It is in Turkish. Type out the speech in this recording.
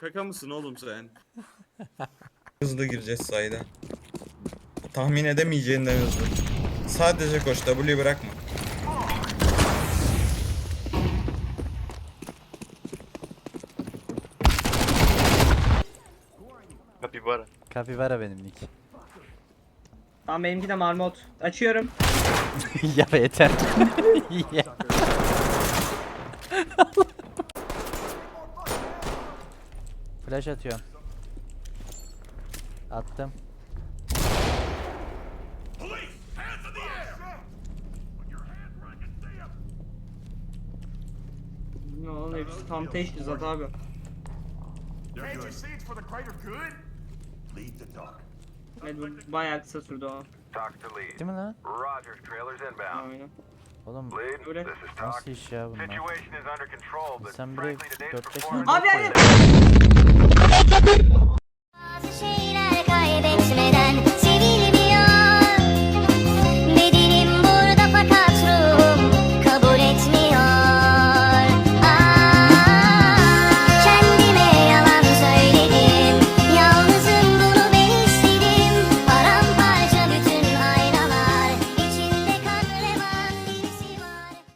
Şaka mısın oğlum sen? Hızlı gireceğiz sayda. Tahmin edemeyeceğinden hızlı. Sadece koş W bırakma. Kapibara. Kapibara benim nick. Tamam benimki de marmot. Açıyorum. ya yeter. ya. Flash atıyorum. Attım. Ne oğlum hepsi tam abi. For the greater good? Lead the dog. Evet bu bayağı kısa sürdü o. Talk to lead. Değil mi lan? Rogers, trailers inbound. Aynen. Oğlum Lead, Öyle. this is talk. nasıl iş ya bunlar? Situation is under control, but Sen bire frankly today's 4-5 performance... Abi, abi.